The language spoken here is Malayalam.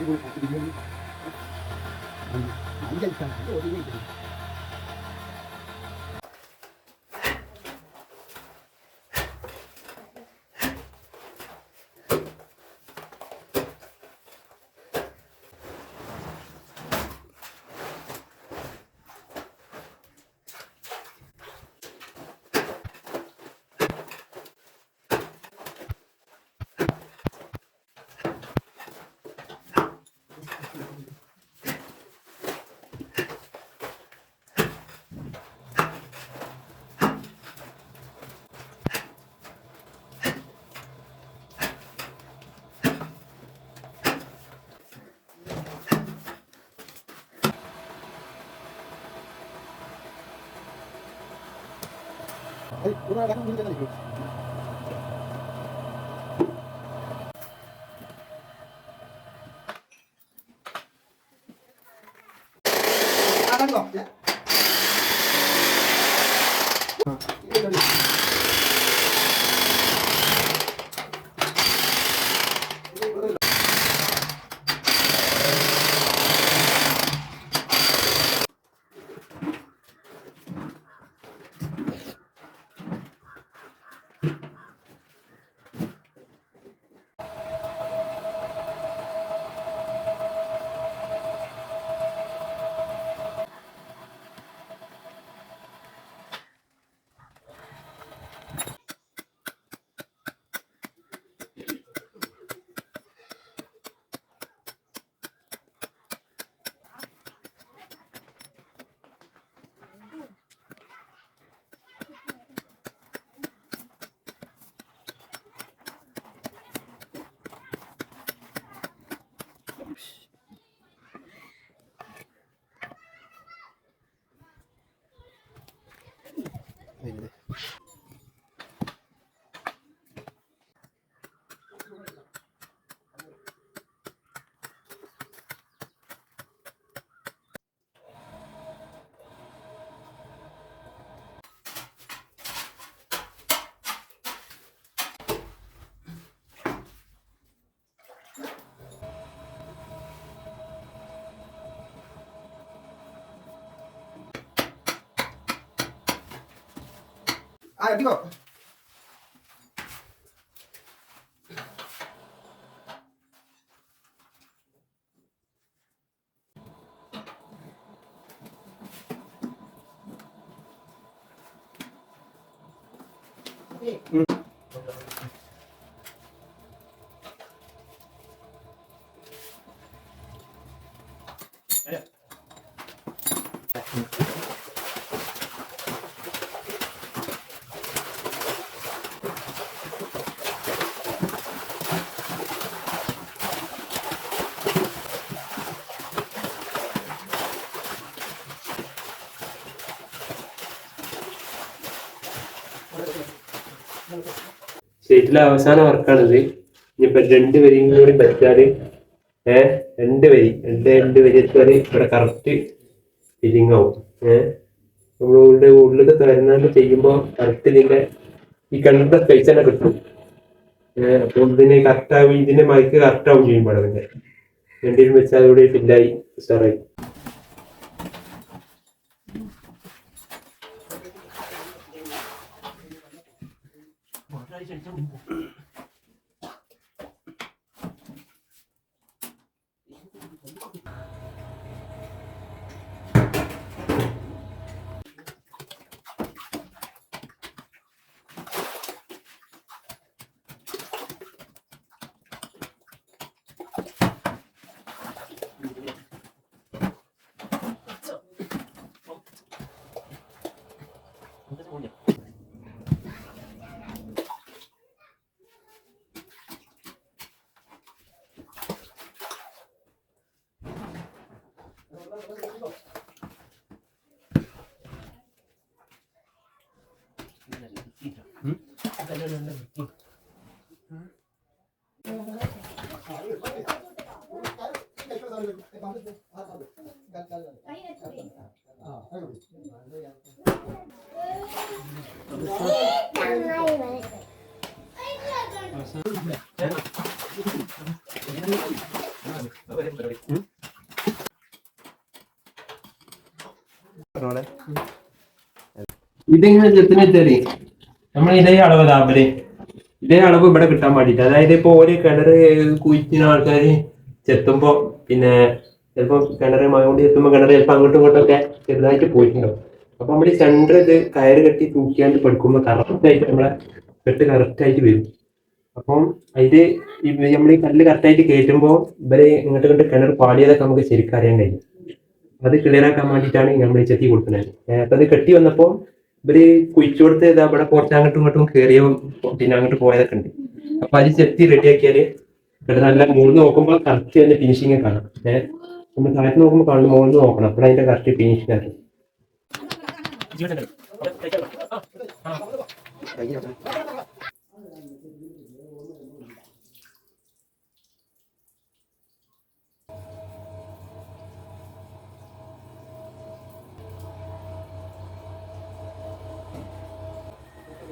이걸 보시면 완전 이상한데 어디가 있냐 오늘 약간 문제가 이거. 나간 거 없지? 어. 이거 Şimdi 哎呀，这个。嗯。സ്റ്റേറ്റിലെ അവസാന വർക്കാണിത്. ഇനിയിപ്പോ രണ്ട് വരിയും കൂടി പറ്റാൽ ഏഹ് രണ്ട് വരി രണ്ട് രണ്ട് വരി എത്തിയാൽ ഇവിടെ കറക്റ്റ് ഫില്ലിംഗ് ആവും. ഏഹ് നമ്മൾ ഉള്ളിൽ ഉള്ളിൽ തുറന്നാണ്ട് ചെയ്യുമ്പോൾ കറക്റ്റ് ഇതിന്റെ ഈ കണ്ട സ്പേസ് തന്നെ കിട്ടും. ഏഹ് അപ്പൊ ഇതിന് കറക്റ്റ് ആവും ഇതിന്റെ മൈക്ക് കറക്റ്റ് ആവും ചെയ്യുമ്പോൾ രണ്ടിലും വെച്ചാൽ അതുകൂടി ഫില്ലായി ഉഷാറായി 这也叫国 തന്നെ നല്ല വൃത്തി ഇതെങ്ങനെ ചെത്തിന് വെച്ചാലേ നമ്മൾ ഇതേ അളവ് താപര് ഇതേ അളവ് ഇവിടെ കിട്ടാൻ വേണ്ടിട്ട്. അതായത് ഇപ്പൊ ഒരു കിണറ് കുഴിക്കുന്ന ആൾക്കാര് ചെത്തുമ്പോ പിന്നെ ചിലപ്പോ കിണറ് മഴ കൊണ്ട് ചെത്തുമ്പോ കിണറ് ചിലപ്പോ അങ്ങോട്ടും ഇങ്ങോട്ടും ഒക്കെ ചെറുതായിട്ട് പോയിട്ടുണ്ടാവും. അപ്പൊ നമ്മൾ സെന്റർ ഇത് കയറ് കെട്ടി തൂക്കിയാണ്ട് പഠിക്കുമ്പോ കറക്റ്റ് ആയിട്ട് നമ്മളെ കെട്ട് കറക്റ്റ് ആയിട്ട് വരും. അപ്പം ഇത് നമ്മൾ ഈ കല്ല് കറക്റ്റായിട്ട് കയറ്റുമ്പോ ഇവർ ഇങ്ങോട്ട് ഇങ്ങോട്ട് കിണർ പാടിയതൊക്കെ നമുക്ക് ശരിക്കും അറിയാൻ കഴിയും. അത് ക്ലിയർ ആക്കാൻ വേണ്ടിയിട്ടാണ് നമ്മൾ ചെത്തി കൊടുക്കുന്നത്. അത് കെട്ടി വന്നപ്പോ ഇവർ കുഴിച്ചു കൊടുത്ത് ഇതാ ഇവിടെ കുറച്ച് അങ്ങോട്ടും ഇങ്ങോട്ടും കയറിയ പിന്നെ അങ്ങോട്ട് പോയതൊക്കെ ഉണ്ട്. അപ്പൊ അത് ചെത്തി റെഡിയാക്കിയാൽ ഇവിടെ നല്ല മുകളിൽ നോക്കുമ്പോൾ കറക്റ്റ് അതിന്റെ ഫിനിഷിങ് കാണാം. ഏഹ് നമ്മൾ താഴത്ത് നോക്കുമ്പോൾ കാണുന്ന മുകളിൽ നോക്കണം. അപ്പോൾ അതിന്റെ കറക്റ്റ്